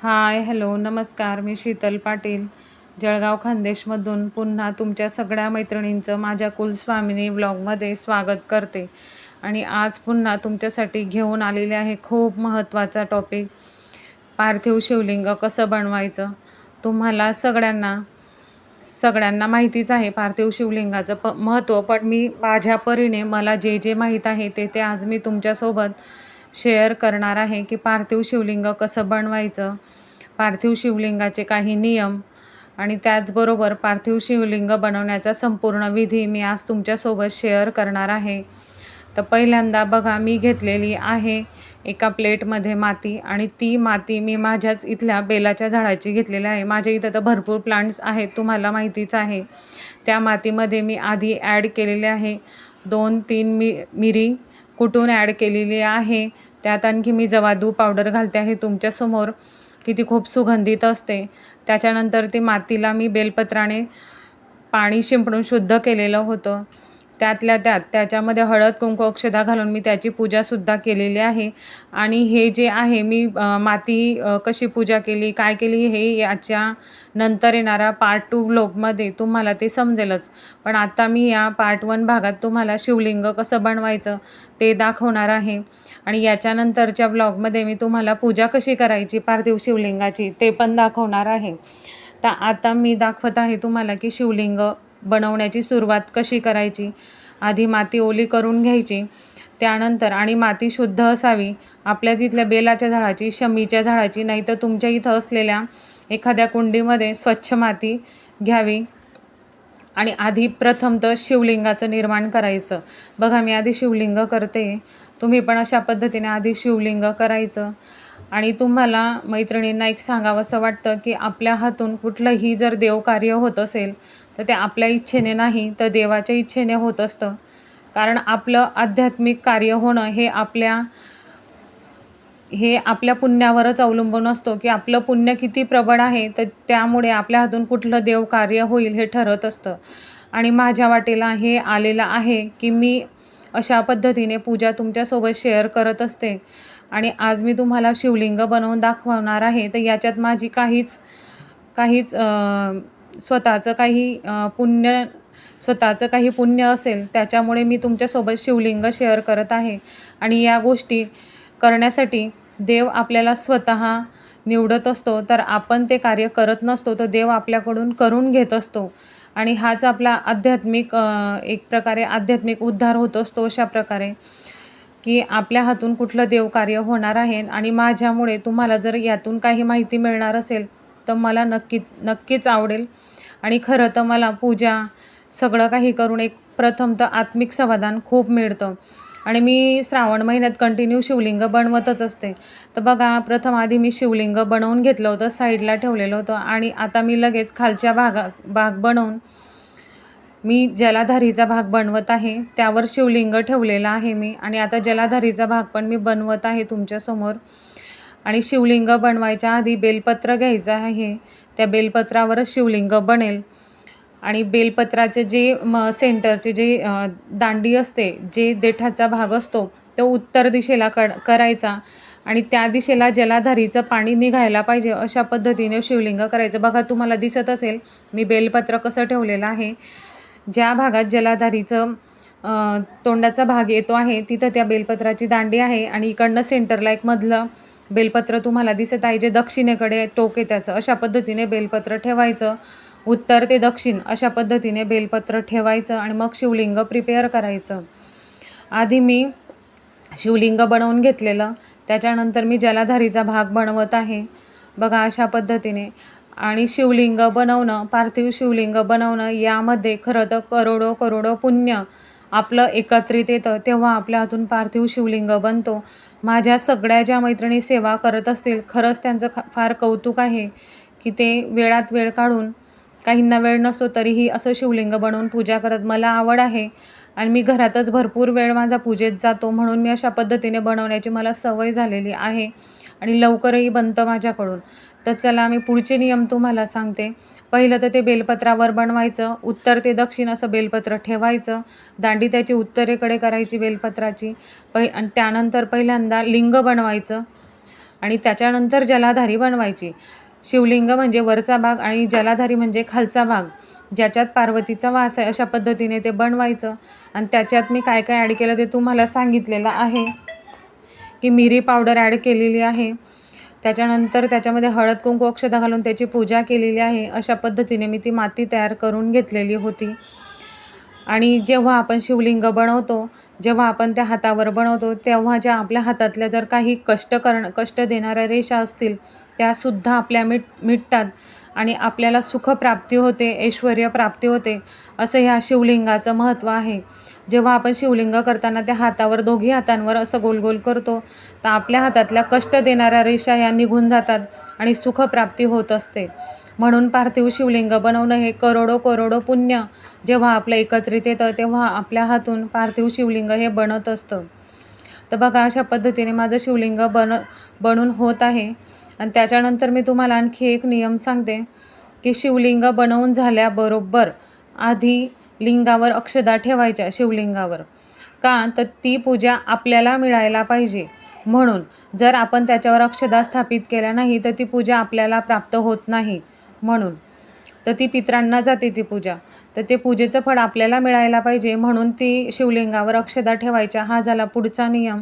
Hi hello नमस्कार मी शीतल पाटील. जळगाव खानदेशमधून पुन्हा तुमच्या सगळ्या मैत्रिणींचं माझ्या कुलस्वामिनी ब्लॉगमध्ये स्वागत करते. आणि आज पुन्हा तुमच्यासाठी घेऊन आलेले आहे खूप महत्त्वाचा टॉपिक पार्थिव शिवलिंग कसं बनवायचं? तुम्हाला सगळ्यांना सगळ्यांना माहितीच आहे पार्थिव शिवलिंगाचं प महत्त्व पण मी माझ्या परीने मला जे जे माहीत आहे ते ते आज मी तुमच्यासोबत शेअर करणार आहे की पार्थिव शिवलिंग कसं बनवायचं? पार्थिव शिवलिंगाचे काही नियम आणि त्याचबरोबर पार्थिव शिवलिंग बनवण्याचा संपूर्ण विधी मी आज तुमच्यासोबत शेअर करणार आहे. तर पहिल्यांदा बघा मी घेतलेली आहे एका प्लेटमध्ये माती आणि ती माती मी माझ्याच इथल्या बेलाच्या झाडाची घेतलेली आहे. माझ्या इथं तर भरपूर प्लांट्स आहेत तुम्हाला माहितीच आहे. त्या मातीमध्ये मी आधी ॲड केलेले आहे दोन तीन मी मिरी कुटून ॲड केलेली आहे त्यात आणखी मी जवादू पावडर घालते आहे तुमच्यासमोर की ती खूप सुगंधित असते. त्याच्यानंतर ती मातीला मी बेलपत्राने पाणी शिंपडून शुद्ध केलेलं होतं. त्यातल्या त्यात त्याच्यामध्ये हळद कुंकू अक्षदा घालून मी त्याची पूजासुद्धा केलेली आहे. आणि हे जे आहे मी माती कशी पूजा केली काय केली हे याच्या नंतर येणारा पार्ट टू ब्लॉगमध्ये तुम्हाला ते समजेलच. पण आता मी या पार्ट वन भागात तुम्हाला शिवलिंग कसं बनवायचं ते दाखवणार आहे. आणि याच्यानंतरच्या ब्लॉगमध्ये मी तुम्हाला पूजा कशी करायची पार्थिव शिवलिंगाची ते पण दाखवणार आहे. तर आता मी दाखवत आहे तुम्हाला की शिवलिंग बनवण्याची सुरुवात कशी करायची? आधी माती ओली करून घ्यायची. त्यानंतर आणि माती शुद्ध असावी. आपल्या तिथल्या बेलाच्या झाडाची शमीच्या झाडाची नाही तर तुमच्या इथं असलेल्या एखाद्या कुंडीमध्ये स्वच्छ माती घ्यावी. आणि आधी प्रथम तर शिवलिंगाचं निर्माण करायचं. बघा मी आधी शिवलिंग करते. तुम्ही पण अशा पद्धतीने आधी शिवलिंग करायचं. आणि तुम्हाला मैत्रिणींना एक सांगावंसं वाटतं की आपल्या हातून कुठलंही जर देवकार्य होत असेल तर ते आपल्या इच्छेने नाही तर देवाच्या इच्छेने होत असतं. कारण आपलं आध्यात्मिक कार्य होणं हे आपल्या हे आपल्या पुण्यावरच अवलंबून असतो की आपलं पुण्य किती प्रबळ आहे तर त्यामुळे आपल्या हातून कुठलं देवकार्य होईल हे ठरत असतं. आणि माझ्या वाटेला हे आलेलं आहे की मी अशा पद्धतीने पूजा तुमच्यासोबत शेअर करत असते. आणि आज मी तुम्हाला शिवलिंग बनवून दाखवणार आहे. तर याच्यात माझी काहीच काहीच स्वतःचं काही पुण्य स्वतःचं काही पुण्य असेल त्याच्यामुळे मी तुमच्यासोबत शिवलिंग शेअर करत आहे. आणि या गोष्टी करण्यासाठी देव आपल्याला स्वतः निवडत असतो. तर आपण ते कार्य करत नसतो तर देव आपल्याकडून करून घेत असतो. आणि हाच आपला आध्यात्मिक एक प्रकारे आध्यात्मिक उद्धार होत असतो अशा प्रकारे. की आपल्या हातून कुठलं देवकार्य होणार आहे आणि माझ्यामुळे तुम्हाला जर यातून काही माहिती मिळणार असेल तर मला नक्की नक्कीच आवडेल. आणि खरं तर मला पूजा सगळं काही करून एक प्रथम तर आत्मिक समाधान खूप मिळतं. आणि मी श्रावण महिन्यात कंटिन्यू शिवलिंग बनवतच असते. तर बघा प्रथम आधी मी शिवलिंग बनवून घेतलं होतं साईडला ठेवलेलं होतं आणि आता मी लगेच खालच्या भागा भाग बनवून मी जलाधारीचा भाग बनवत आहे त्यावर शिवलिंग ठेवलेला आहे मी आणि आता जलाधारीचा भाग पण मी बनवत आहे तुमच्यासमोर. आणि शिवलिंग बनवायच्या आधी बेलपत्र घ्यायचं आहे. त्या बेलपत्रावरच शिवलिंग बनेल. आणि बेलपत्राचे जे म सेंटरचे जे दांडी असते जे देठाचा भाग असतो तो उत्तर दिशेला कड करायचा. आणि त्या दिशेला जलाधारीचं पाणी निघायला पाहिजे अशा पद्धतीने शिवलिंग करायचं. बघा तुम्हाला दिसत असेल मी बेलपत्र कसं ठेवलेलं आहे. ज्या भागात जलाधारीचं तोंडाचा भाग येतो आहे तिथं त्या बेलपत्राची दांडी आहे आणि इकडनं सेंटरला एक मधलं बेलपत्र तुम्हाला दिसत आहे जे दक्षिणेकडे टोक आहे त्याचं. अशा पद्धतीने बेलपत्र ठेवायचं. उत्तर ते दक्षिण अशा पद्धतीने बेलपत्र ठेवायचं आणि मग शिवलिंग प्रिपेअर करायचं. आधी मी शिवलिंग बनवून घेतलेलं. त्याच्यानंतर मी जलाधारीचा भाग बनवत आहे. बघा अशा पद्धतीने. आणि शिवलिंग बनवणं पार्थिव शिवलिंग बनवणं यामध्ये खरं तर करोडो करोडो पुण्य आपलं एकत्रित येतं. तेव्हा आपल्या हातून पार्थिव शिवलिंग बनतो. माझ्या सगळ्या ज्या मैत्रिणी सेवा करत असतील खरंच त्यांचं ख फार कौतुक आहे की ते वेळात वेळ काढून काहींना वेळ नसतो तरीही असं शिवलिंग बनवून पूजा करत मला आवड आहे. आणि मी घरातच भरपूर वेळ माझा पूजेत जातो म्हणून मी अशा पद्धतीने बनवण्याची मला सवय झालेली आहे आणि लवकरही बनतं माझ्याकडून. तर चला मी पुढचे नियम तुम्हाला सांगते. पहिलं तर ते बेलपत्रावर बनवायचं उत्तर ते दक्षिण असं बेलपत्र ठेवायचं दांडी त्याची उत्तरेकडे करायची बेलपत्राची पहि आणि त्यानंतर पहिल्यांदा लिंग बनवायचं आणि त्याच्यानंतर जलाधारी बनवायची. शिवलिंग म्हणजे वरचा भाग आणि जलाधारी म्हणजे खालचा भाग. ज्याच्यात पार्वतीचा वास आहे अशा पद्धतीने ते बनवायचं. आणि त्याच्यात मी काय काय ॲड केलं ते तुम्हाला सांगितलेलं आहे. की मिरी पावडर ॲड केलेली आहे. त्याच्यानंतर त्याच्यामध्ये हळद कुंकू अक्षता घालून त्याची पूजा केलेली आहे. अशा पद्धतीने मी ती माती तयार करून घेतलेली होती. आणि जेव्हा आपण शिवलिंग बनवतो जेव्हा आपण त्या हातावर बनवतो तेव्हा ज्या आपल्या हातातल्या जर काही कष्ट करण कष्ट देणाऱ्या रेषा असतील त्यासुद्धा आपल्या मिट मिटतात आणि आपल्याला सुखप्राप्ती होते ऐश्वर प्राप्ती होते असं ह्या शिवलिंगाचं महत्त्व आहे. जेव्हा आपण शिवलिंग करताना त्या हातावर दोघी हातांवर असं गोल गोल करतो तर आपल्या हातातल्या कष्ट देणाऱ्या रेषा या निघून जातात आणि सुखप्राप्ती होत असते. म्हणून पार्थिव शिवलिंग बनवणं हे करोडो करोडो पुण्य जेव्हा आपलं एकत्रित येतं तेव्हा आपल्या हातून पार्थिव शिवलिंग हे बनत असतं. तर बघा अशा पद्धतीने माझं शिवलिंग बन बनून होत आहे. आणि त्याच्यानंतर मी तुम्हाला आणखी एक नियम सांगते की शिवलिंग बनवून झाल्याबरोबर आधी लिंगावर अक्षदा ठेवायच्या शिवलिंगावर. का? तर ती पूजा आपल्याला मिळायला पाहिजे. म्हणून जर आपण त्याच्यावर अक्षदा स्थापित केल्या नाही तर ती पूजा आपल्याला प्राप्त होत नाही. म्हणून तर ती पित्रांना जाते ती पूजा. तर ते पूजेचं फळ आपल्याला मिळायला पाहिजे म्हणून ती शिवलिंगावर अक्षदा ठेवायच्या. हा झाला पुढचा नियम.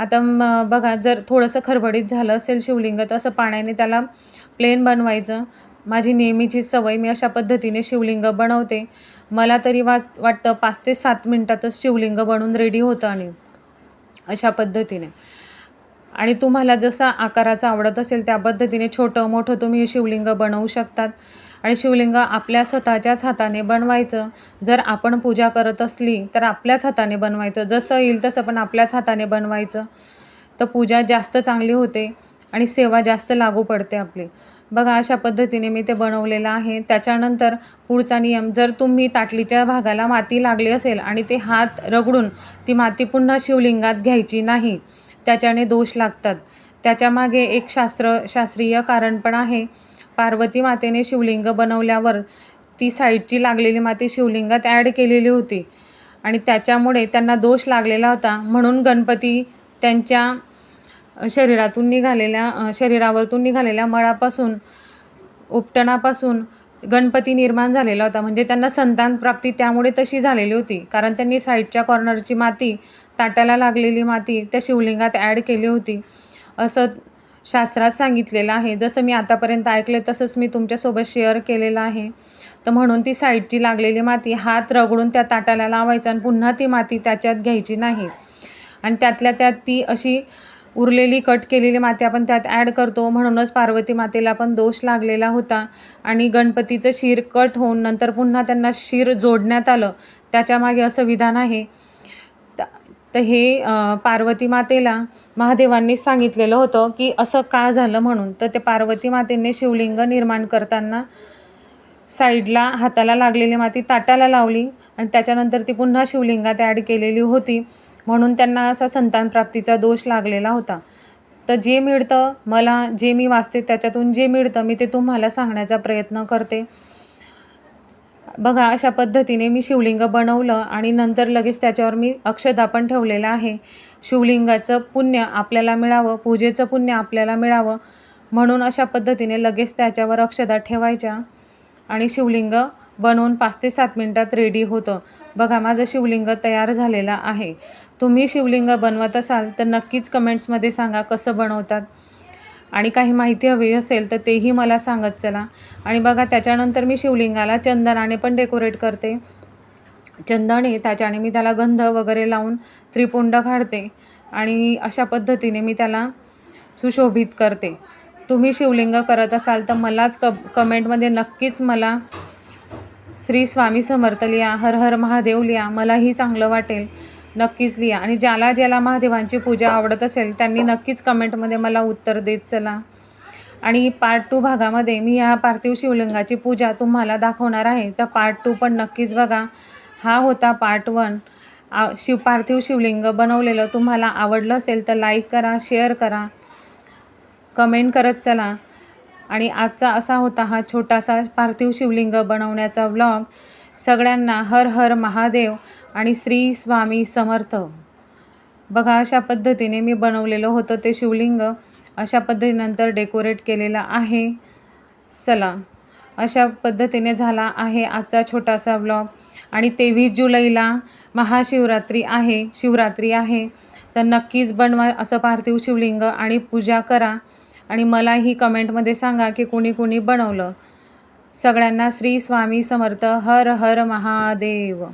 आता म बघा जर थोडंसं खरबडीत झालं असेल शिवलिंग तर असं पाण्याने त्याला प्लेन बनवायचं. माझी नेहमीची सवय मी अशा पद्धतीने शिवलिंग बनवते. मला तरी वा वाटतं पाच ते सात मिनटातच शिवलिंग बनवून रेडी होतं आणि अशा पद्धतीने. आणि तुम्हाला जसा आकाराचा आवडत असेल त्या पद्धतीने छोटं मोठं तुम्ही हे शिवलिंग बनवू शकतात. आणि शिवलिंग आपल्या स्वतःच्याच हाताने बनवायचं. जर आपण पूजा करत असली तर आपल्याच हाताने बनवायचं. जसं येईल तसं पण आपल्याच हाताने बनवायचं. तर पूजा जास्त चांगली होते आणि सेवा जास्त लागू पडते आपली. बघा अशा पद्धतीने मी ते बनवलेलं आहे. त्याच्यानंतर पुढचा नियम जर तुम्ही ताटलीच्या भागाला माती लागली असेल आणि ते हात रगडून ती माती पुन्हा शिवलिंगात घ्यायची नाही त्याच्याने दोष लागतात. त्याच्यामागे एक शास्त्र शास्त्रीय कारण पण आहे. पार्वती मातेने शिवलिंग बनवल्यावर ती साईडची लागलेली माती शिवलिंगात ॲड केलेली होती. आणि त्याच्यामुळे त्यांना दोष लागलेला होता. म्हणून गणपती त्यांच्या शरीरातून निघालेल्या शरीरावरतून निघालेल्या मळापासून उपटणापासून गणपती निर्माण झालेला होता. म्हणजे त्यांना संतान प्राप्ती त्यामुळे तशी झालेली होती. कारण त्यांनी साईडच्या कॉर्नरची माती ताटाला लागलेली माती त्या शिवलिंगात ॲड केली होती. असं शास्त्रात सांगितलेलं आहे. जसं मी आतापर्यंत ऐकले तसंच मी तुमच्यासोबत शेअर केलेलं आहे. तर म्हणून ती साईडची लागलेली माती हात रगडून त्या ताटाला लावायचा आणि पुन्हा ती माती त्याच्यात घ्यायची नाही. आणि त्यातल्या त्यात ती अशी उरलेली कट केलेली माती आपण त्यात ॲड करतो. म्हणूनच पार्वती मातेला पण दोष लागलेला होता. आणि गणपतीचं शिर कट होऊन नंतर पुन्हा त्यांना शिर जोडण्यात आलं. त्याच्यामागे असं विधान आहे. तर हे पार्वती मातेला महादेवांनी सांगितलेलं होतं की असं का झालं म्हणून. तर ते पार्वती मातेने शिवलिंग निर्माण करताना साईडला हाताला लागलेली माती ताटाला लावली आणि त्याच्यानंतर ती पुन्हा शिवलिंगात ॲड केलेली होती म्हणून त्यांना असा संतानप्राप्तीचा दोष लागलेला होता. तर जे मिळतं मला जे मी वाचते त्याच्यातून जे मिळतं मी ते तुम्हाला सांगण्याचा प्रयत्न करते. बघा अशा पद्धतीने मी शिवलिंग बनवलं आणि नंतर लगेच त्याच्यावर मी अक्षदा पण ठेवलेलं आहे. शिवलिंगाचं पुण्य आपल्याला मिळावं पूजेचं पुण्य आपल्याला मिळावं म्हणून अशा पद्धतीने लगेच त्याच्यावर अक्षदा ठेवायच्या आणि शिवलिंग बनवून पाच ते सात मिनटात रेडी होतं. बघा माझं शिवलिंग तयार झालेलं आहे. तुम्ही शिवलिंग बनवत असाल तर नक्कीच कमेंट्समध्ये सांगा कसं बनवतात. आणि काही माहिती हवी असेल तर तेही मला सांगत चला. आणि बघा त्याच्यानंतर मी शिवलिंगाला चंदनाने पण डेकोरेट करते. चंदने त्याच्याने मी त्याला गंध वगैरे लावून त्रिपुंड काढते आणि अशा पद्धतीने मी त्याला सुशोभित करते. तुम्ही शिवलिंग करत असाल तर मलाच क कमेंटमध्ये नक्कीच मला श्री स्वामी समर्थ लिहा हर हर महादेव लिहा मलाही चांगलं वाटेल. नक्कीच लिहा. आणि ज्याला ज्याला महादेवांची पूजा आवडत असेल त्यांनी नक्कीच कमेंटमध्ये मला उत्तर देत चला. आणि पार्ट टू भागामध्ये मी या पार्थिव शिवलिंगाची पूजा तुम्हाला दाखवणार आहे. तर पार्ट टू पण नक्कीच बघा. हा होता पार्ट वन आ शिव पार्थिव शिवलिंग बनवलेलं तुम्हाला आवडलं असेल तर लाईक करा शेअर करा. कमेंट करत चला. आणि आजचा असा होता हा छोटासा पार्थिव शिवलिंग बनवण्याचा व्लॉग सगळ्यांना हर हर महादेव आणि श्री स्वामी समर्थ. बघा अशा पद्धतीने मी बनवलेलं होतं ते शिवलिंग. अशा पद्धतीनंतर डेकोरेट केलेलं आहे. चला अशा पद्धतीने झाला आहे आजचा छोटासा ब्लॉग आणि तेवीस जुलैला महाशिवरात्री आहे शिवरात्री आहे. तर नक्कीच बनवा असं पार्थिव शिवलिंग आणि पूजा करा. आणि मलाही कमेंटमध्ये सांगा की कुणी कुणी बनवलं. सगळ्यांना श्री स्वामी समर्थ हर हर महादेव.